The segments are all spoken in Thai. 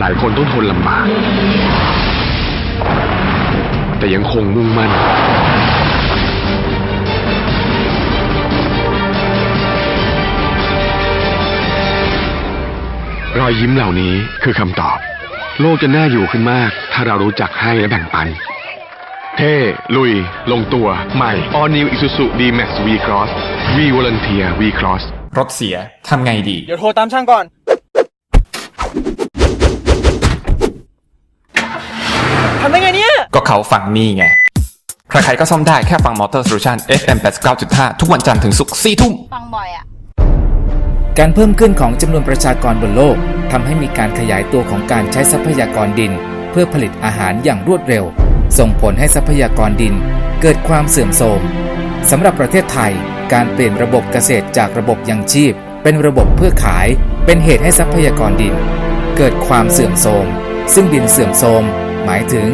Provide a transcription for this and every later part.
หลายคนต้องทนลำบาก แต่ยังคงมุ่งมั่น รอยยิ้มเหล่านี้คือคำตอบ โลกจะน่าอยู่ขึ้นมาก ถ้าเรารู้จักให้และแบ่งปัน เท่ ลุย ลงตัว ใหม่ All New Isuzu D-Max V-Cross V Volunteer V-Cross รถเสียทำไงดี เดี๋ยวโทรตามช่างก่อน ทำได้ไง เนี่ยก็เขาฟังนี่ไง ใครๆก็ซ่อมได้แค่ฟัง Motor Solution FM 89.5 ทุกวันจันทร์ถึงศุกร์4ทุ่ม ฟังบ่อยอะการเพิ่มขึ้นของจำนวนประชากรบนโลกทำให้มีการขยายตัวของการใช้ทรัพยากรดิน เพื่อผลิตอาหารอย่างรวดเร็ว ส่งผลให้ทรัพยากรดิน เกิดความเสื่อมโทรมสำหรับประเทศไทย การเปลี่ยนระบบเกษตรจากระบบยังชีพ เป็นระบบเพื่อขาย เป็นเหตุให้ทรัพยากรดิน เกิดความเสื่อมโทรมซึ่งดินเสื่อมโทรมหมายถึง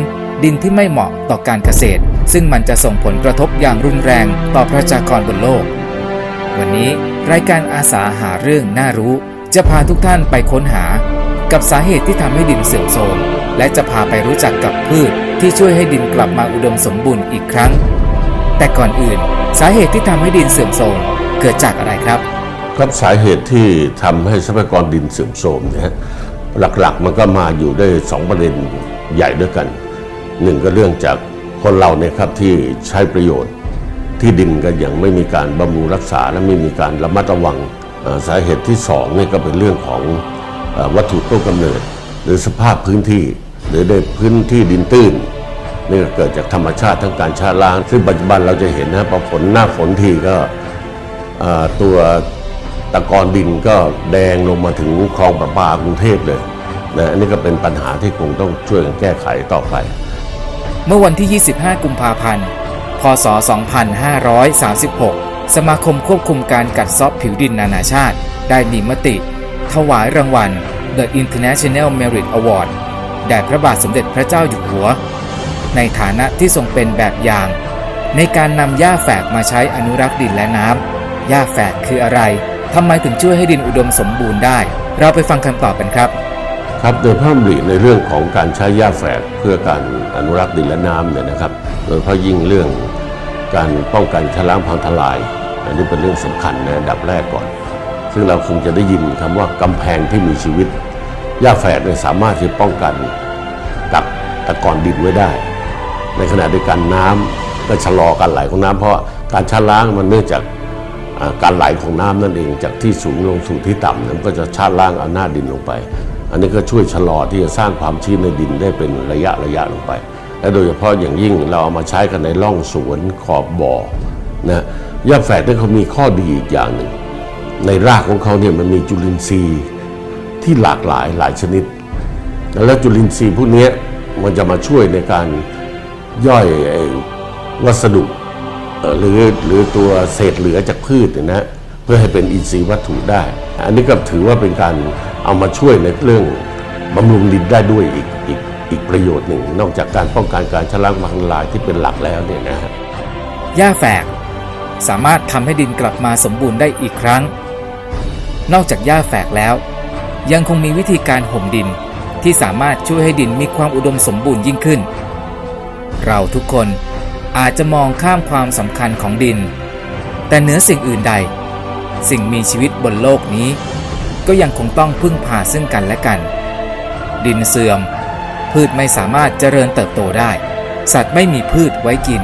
ดินที่ไม่เหมาะต่อการเกษตร ซึ่งมันจะส่งผลกระทบอย่างรุนแรงต่อประชากรบนโลก วันนี้รายการอาสาหาเรื่องน่ารู้ จะพาทุกท่านไปค้นหา กับสาเหตุที่ทำให้ดินเสื่อมโทรมและจะพาไปรู้จักกับพืชที่ช่วยให้ดินกลับมาอุดมสมบูรณ์อีกครั้ง แต่ก่อนอื่น สาเหตุที่ทำให้ดินเสื่อมโทรมเกิดจากอะไรครับ ครับสาเหตุที่ทำให้ทรัพยากรดินเสื่อมโทรมเนี่ยฮะหลักๆมันก็มาอยู่ได้สองประเด็นใหญ่ด้วยกัน หนึ่งก็เรื่องจากคนเราเนี่ยครับที่ใช้ประโยชน์ ที่ดินก็ยังไม่มีการบำรุงรักษาและไม่มีการระมัดระวังสาเหตุที่สองนี่ก็เป็นเรื่องของวัตถุต้นกำเนิด หรือสภาพพื้นที่ หรือในพื้นที่ดินตื้นนี่ก็เกิดจากธรรมชาติทั้งการชาล้าง ซึ่งปัจจุบันเราจะเห็นนะพอฝนหน้าฝนทีก็ตัวตะกอนดินก็แดงลงมาถึงคลองประปากรุงเทพเลยนะอันนี้ก็เป็นปัญหาที่คงต้องช่วยกันแก้ไขต่อไป เมื่อวันที่ 25 กุมภาพันธ์ พศ 2536 สมาคมควบคุมการกัดเซาะผิวดินนานาชาติ ได้มีมติ ถวายรางวัล The International Merit Award แด่พระบาทสมเด็จพระเจ้าอยู่หัว ในฐานะที่ทรงเป็นแบบอย่าง ในการนำหญ้าแฝกมาใช้อนุรักษ์ดินและน้ำหญ้าแฝกคืออะไรทำไมถึงช่วยให้ดินอุดมสมบูรณ์ได้ เราไปฟังคำตอบกันครับ ครับโดยเพิ่มหลีในเรื่องของการใช้หญ้าแฝกเพื่อการอนุรักษ์ดินและน้ำเนี่ยนะครับ โดยเพาะยิ่งเรื่องการป้องกันชะล้างพังทลาย อันนี้เป็นเรื่องสำคัญในอันดับแรกก่อน ซึ่งเราคงจะได้ยินคำว่ากำแพงที่มีชีวิตหญ้าแฝกเนี่ยสามารถที่ป้องกันกักตะกอนดินไว้ได้ ในขณะเดียวกันน้ำก็ชะลอการไหลของน้ำเพราะการชะล้างมันเนื่องจากการไหลของน้ำนั่นเองจากที่สูงลงสู่ที่ต่ำนั้นก็จะชะล้างเอาหน้าดินลงไป อันนี้ก็ช่วยชะลอที่จะสร้างความชื้นในดินได้เป็นระยะระยะลงไป และโดยเฉพาะอย่างยิ่งเราเอามาใช้กันในร่องสวนขอบบ่อนะหญ้าแฝกนี่เขามีข้อดีอีกอย่างหนึ่ง ในรากของเขาเนี่ยมันมีจุลินทรีย์ที่หลากหลายหลายชนิด แล้วจุลินทรีย์พวกนี้มันจะมาช่วยในการย่อยวัสดุหรือหรือตัวเศษเหลือจากพืชเนี่ยนะเพื่อให้เป็นอินทรีย์วัตถุได้ อันนี้ก็ถือว่าเป็นการ เอามาช่วยในเรื่องบำรุงดินได้ด้วยอีกอีกอีกประโยชน์หนึ่ง นอกจากการป้องกันการชะล้างพังลายที่เป็นหลักแล้วเนี่ยนะฮะหญ้าแฝกสามารถทำให้ดินกลับมาสมบูรณ์ได้อีกครั้ง นอกจากหญ้าแฝกแล้ว ยังคงมีวิธีการห่มดินที่สามารถช่วยให้ดินมีความอุดมสมบูรณ์ยิ่งขึ้น เราทุกคนอาจจะมองข้ามความสำคัญของดิน แต่เหนือสิ่งอื่นใด สิ่งมีชีวิตบนโลกนี้ ก็ยังคงต้องพึ่งพาซึ่งกันและกัน ดินเสื่อม พืชไม่สามารถเจริญเติบโตได้ สัตว์ไม่มีพืชไว้กิน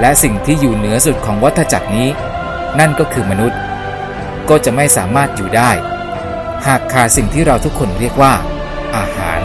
และสิ่งที่อยู่เหนือสุดของวัฏจักรนี้ นั่นก็คือมนุษย์ ก็จะไม่สามารถอยู่ได้ หากขาดสิ่งที่เราทุกคนเรียกว่า อาหาร